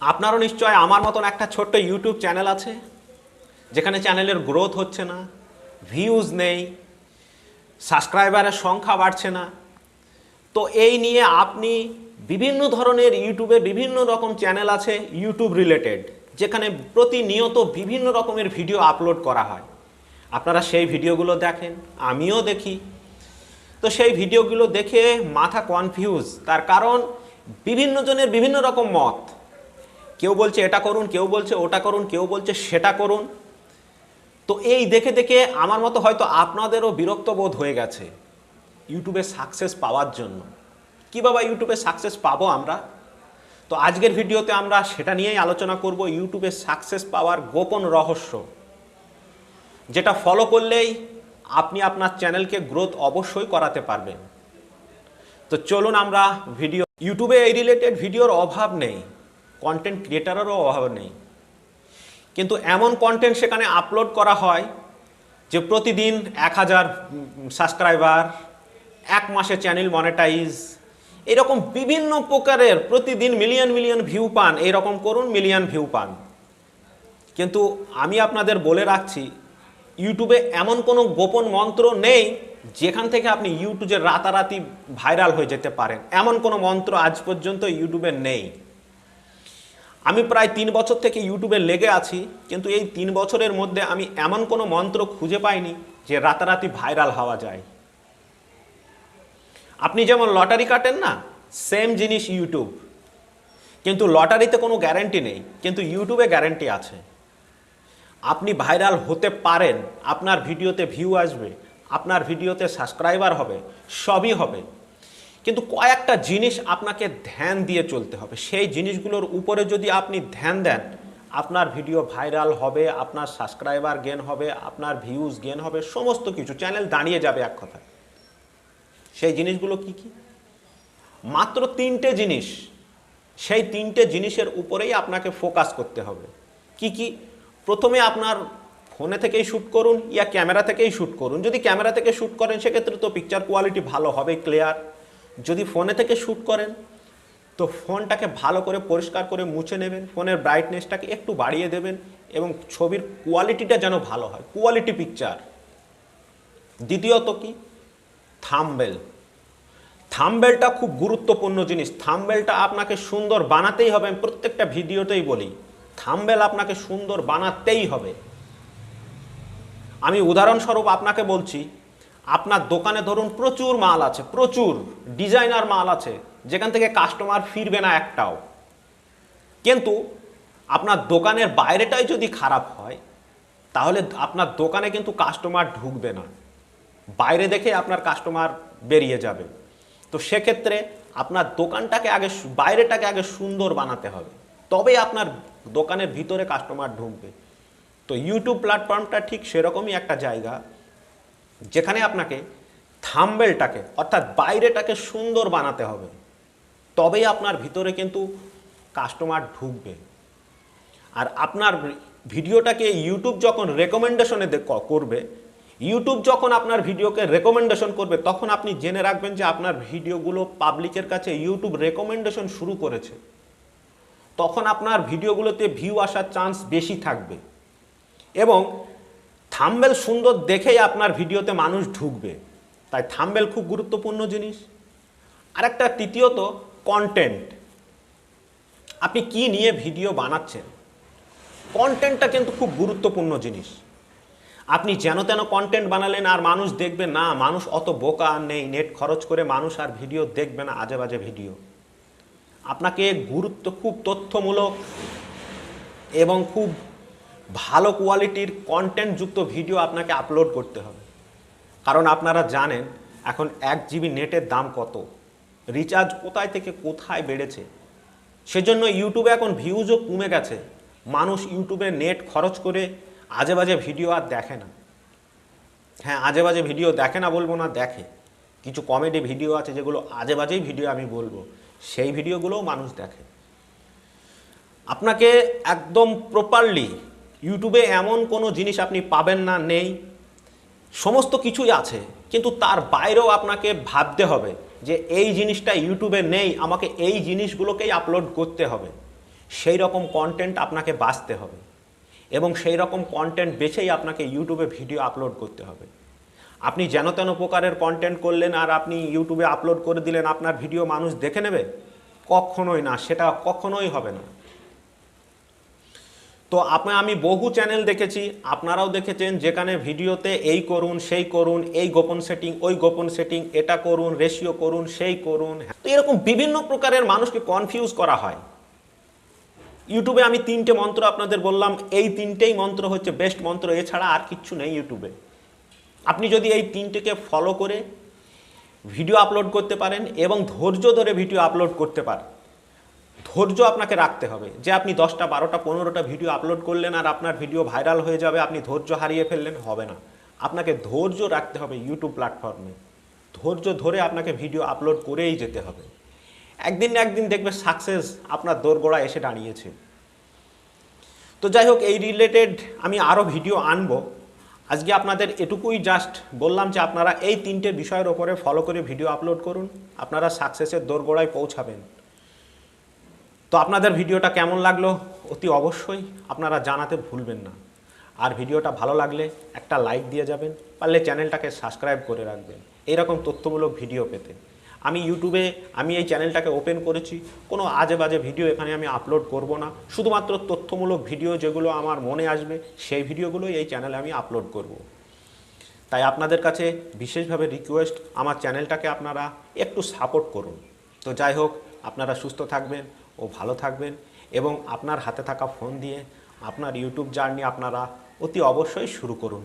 আপনারও নিশ্চয় আমার মতন একটা ছোট্ট ইউটিউব চ্যানেল আছে, যেখানে চ্যানেলের গ্রোথ হচ্ছে না ভিউজ নেই সাবস্ক্রাইবারের সংখ্যা বাড়ছে না। তো এই নিয়ে আপনি বিভিন্ন ধরনের ইউটিউবে বিভিন্ন রকম চ্যানেল আছে ইউটিউব রিলেটেড যেখানে প্রতিনিয়ত বিভিন্ন রকমের ভিডিও আপলোড করা হয়। আপনারা সেই ভিডিওগুলো দেখেন, আমিও দেখি। তো সেই ভিডিওগুলো দেখে মাথা কনফিউজ তার কারণ বিভিন্ন জনের বিভিন্ন রকম মত। কেউ বলছে এটা করুন, কেউ বলছে ওটা করুন, কেউ বলছে সেটা করুন। তো এই দেখে দেখে আমার মতো হয়তো আপনাদেরও বিরক্ত বোধ হয়ে গেছে ইউটিউবে সাকসেস পাওয়ার জন্য। কি বাবা ইউটিউবে সাকসেস পাবো আমরা? তো আজকের ভিডিওতে আমরা সেটা নিয়েই আলোচনা করব, ইউটিউবে সাকসেস পাওয়ার গোপন রহস্য। যেটা ফলো করলেই আপনি আপনার চ্যানেলকে গ্রোথ অবশ্যই করাতে পারবেন। তো চলুন আমরা ভিডিও, ইউটিউবে এই রিলেটেড ভিডিওর অভাব নেই। কন্টেন্ট ক্রিয়েটারেরও অভাব নেই। কিন্তু এমন কন্টেন্ট সেখানে আপলোড করা হয় যে প্রতিদিন এক হাজার সাবস্ক্রাইবার এক মাসে চ্যানেল মনেটাইজ এরকম বিভিন্ন প্রকারের প্রতিদিন মিলিয়ন মিলিয়ন ভিউ পান এইরকম করুন মিলিয়ন ভিউ পান। কিন্তু আমি আপনাদের বলে রাখছি ইউটিউবে এমন কোনো গোপন মন্ত্র নেই যেখান থেকে আপনি ইউটিউবে রাতারাতি ভাইরাল হয়ে যেতে পারেন। এমন কোনো মন্ত্র আজ পর্যন্ত ইউটিউবে নেই। আমি প্রায় তিন বছর থেকে ইউটিউবে লেগে আছি, কিন্তু এই তিন বছরের মধ্যে আমি এমন কোনো মন্ত্র খুঁজে পাইনি যে রাতারাতি ভাইরাল হওয়া যায়। আপনি যেমন লটারি কাটেন না, সেম জিনিস ইউটিউব। কিন্তু লটারিতে কোনো গ্যারেন্টি নেই, কিন্তু ইউটিউবে গ্যারেন্টি আছে। আপনি ভাইরাল হতে পারেন, আপনার ভিডিওতে ভিউ আসবে, আপনার ভিডিওতে সাবস্ক্রাইবার হবে, সবই হবে। কিন্তু কয়েকটা জিনিস আপনাকে ধ্যান দিয়ে চলতে হবে। সেই জিনিসগুলোর উপরে যদি আপনি ধ্যান দেন, আপনার ভিডিও ভাইরাল হবে, আপনার সাবস্ক্রাইবার গেন হবে, আপনার ভিউজ গেন হবে, সমস্ত কিছু চ্যানেল দাঁড়িয়ে যাবে এক কথায়। সেই জিনিসগুলো কি কি? মাত্র তিনটে জিনিস। সেই তিনটে জিনিসের উপরেই আপনাকে ফোকাস করতে হবে। কি কি? প্রথমে আপনার ফোনে থেকেই শ্যুট করুন, ইয়া ক্যামেরা থেকেই শ্যুট করুন। যদি ক্যামেরা থেকে শ্যুট করেন, সেক্ষেত্রে তো পিকচার কোয়ালিটি ভালো হবে ক্লিয়ার যদি ফোনে থেকে শ্যুট করেন, তো ফোনটাকে ভালো করে পরিষ্কার করে মুছে নেবেন, ফোনের ব্রাইটনেসটাকে একটু বাড়িয়ে দেবেন এবং ছবির কোয়ালিটিটা যেন ভালো হয়। কোয়ালিটি পিকচার দ্বিতীয়ত কি? থামবেল থামবেলটা খুব গুরুত্বপূর্ণ জিনিস। থামবেলটা আপনাকে সুন্দর বানাতেই হবে, আমি প্রত্যেকটা ভিডিওতেই বলি। থামবেল আপনাকে সুন্দর বানাতেই হবে। আমি উদাহরণস্বরূপ আপনাকে বলছি আপনার দোকানে ধরুন প্রচুর মাল আছে, প্রচুর ডিজাইনার মাল আছে, যেখান থেকে কাস্টমার ফিরবে না একটাও। কিন্তু আপনার দোকানের বাইরেটাই যদি খারাপ হয়, তাহলে আপনার দোকানে কিন্তু কাস্টমার ঢুকবে না। বাইরে দেখে আপনার কাস্টমার বেরিয়ে যাবে। তো সেক্ষেত্রে আপনার দোকানটাকে আগে বাইরেটাকে আগে সুন্দর বানাতে হবে। তবে আপনার দোকানের ভিতরে কাস্টমার ঢুকবে। তো ইউটিউব প্ল্যাটফর্মটা ঠিক সেরকমই একটা জায়গা। যেখানে আপনাকে থাম্বেলটাকে, অর্থাৎ বাইরেটাকে সুন্দর বানাতে হবে, তবেই আপনার ভিতরে কিন্তু কাস্টমার ঢুকবে। আর আপনার ভিডিওটাকে ইউটিউব যখন রেকমেন্ডেশনে করবে ইউটিউব যখন আপনার ভিডিওকে রেকমেন্ডেশন করবে, তখন আপনি জেনে রাখবেন যে আপনার ভিডিওগুলো পাবলিকের কাছে ইউটিউব রেকমেন্ডেশন শুরু করেছে। তখন আপনার ভিডিওগুলোতে ভিউ আসার চান্স বেশি থাকবে। এবং থাম্বেল সুন্দর দেখেই আপনার ভিডিওতে মানুষ ঢুকবে। তাই থাম্বেল খুব গুরুত্বপূর্ণ জিনিস। আরেকটা তৃতীয়ত কন্টেন্ট আপনি কি নিয়ে ভিডিও বানাচ্ছেন? কন্টেন্টটা কিন্তু খুব গুরুত্বপূর্ণ জিনিস। আপনি যেন তেন কন্টেন্ট বানালেন আর মানুষ দেখবে, না, মানুষ অত বোকা আর নেই নেট খরচ করে মানুষ আর ভিডিও দেখবে না, আজে বাজে ভিডিও। আপনাকে গুরুত্ব, খুব তথ্যমূলক এবং খুব ভালো কোয়ালিটির কন্টেন্টযুক্ত ভিডিও আপনাকে আপলোড করতে হবে। কারণ আপনারা জানেন, এখন এক জিবি নেটের দাম কত? রিচার্জ কোথায় থেকে কোথায় বেড়েছে? সেজন্য ইউটিউবে এখন ভিউজও কমে গেছে। মানুষ ইউটিউবে নেট খরচ করে আজে বাজে ভিডিও আর দেখে না। হ্যাঁ আজে বাজে ভিডিও দেখে না বলব না, দেখে। কিছু কমেডি ভিডিও আছে যেগুলো আজে বাজেই ভিডিও আমি বলব। সেই ভিডিওগুলোও মানুষ দেখে। আপনাকে একদম প্রপারলি ইউটিউবে এমন কোনো জিনিস আপনি পাবেন না, নেই। সমস্ত কিছুই আছে, কিন্তু তার বাইরেও আপনাকে ভাবতে হবে যে এই জিনিসটা ইউটিউবে নেই, আমাকে এই জিনিসগুলোকেই আপলোড করতে হবে। সেই রকম কন্টেন্ট আপনাকে বাঁচতে হবে এবং সেই রকম কন্টেন্ট বেছেই আপনাকে ইউটিউবে ভিডিও আপলোড করতে হবে। আপনি যেন তেন প্রকারের কন্টেন্ট করলেন আর আপনি ইউটিউবে আপলোড করে দিলেন, আপনার ভিডিও মানুষ দেখে নেবে? কখনোই না, সেটা কখনোই হবে না। তো আপনি আমি বহু চ্যানেল দেখেছি, আপনারাও দেখেছেন যেখানে ভিডিওতে এই করুন, সেই করুন, এই গোপন সেটিং ওই গোপন সেটিং এটা করুন রেশিও করুন, সেই করুন। তো এরকম বিভিন্ন প্রকারের মানুষকে কনফিউজ করা হয়। ইউটিউবে আমি তিনটে মন্ত্র আপনাদের বললাম, এই তিনটেই মন্ত্র হচ্ছে বেস্ট মন্ত্র, এছাড়া আর কিচ্ছু নেই ইউটিউবে আপনি যদি এই তিনটেকে ফলো করে ভিডিও আপলোড করতে পারেন এবং ধৈর্য ধরে ভিডিও আপলোড করতে পারেন ধৈর্য আপনাকে রাখতে হবে। যে আপনি দশটা, বারোটা, পনেরোটা ভিডিও আপলোড করলেন আর আপনার ভিডিও ভাইরাল হয়ে যাবে, আপনি ধৈর্য হারিয়ে ফেললেন, হবে না। আপনাকে ধৈর্য রাখতে হবে ইউটিউব প্ল্যাটফর্মে ধৈর্য ধরে আপনাকে ভিডিও আপলোড করেই যেতে হবে। একদিন না একদিন দেখবে সাকসেস আপনার দোরগোড়া এসে দাঁড়িয়েছে। তো যাই হোক, এই রিলেটেড আমি আরও ভিডিও আনব। আজকে আপনাদের এটুকুই জাস্ট বললাম যে আপনারা এই তিনটে বিষয়ের ওপরে ফলো করে ভিডিও আপলোড করুন। আপনারা সাকসেসের দোরগোড়ায় পৌঁছাবেন। তো আপনাদের ভিডিওটা কেমন লাগল? অতি অবশ্যই আপনারা জানাতে ভুলবেন না। আর ভিডিওটা ভালো লাগলে একটা লাইক দিয়ে যাবেন, পারলে চ্যানেলটাকে সাবস্ক্রাইব করে রাখবেন। এইরকম তথ্যমূলক ভিডিও পেতে। আমি ইউটিউবে, আমি এই চ্যানেলটাকে ওপেন করেছি, কোনো আজে বাজে ভিডিও এখানে আমি আপলোড করব না। শুধুমাত্র তথ্যমূলক ভিডিও যেগুলো আমার মনে আসবে, সেই ভিডিওগুলোই এই চ্যানেলে আমি আপলোড করব। তাই আপনাদের কাছে বিশেষভাবে রিকোয়েস্ট আমার চ্যানেলটাকে আপনারা একটু সাপোর্ট করুন। তো যাই হোক, আপনারা সুস্থ থাকবেন ও ভালো থাকবেন এবং আপনার হাতে থাকা ফোন দিয়ে আপনার ইউটিউব জার্নি আপনারা অতি অবশ্যই শুরু করুন।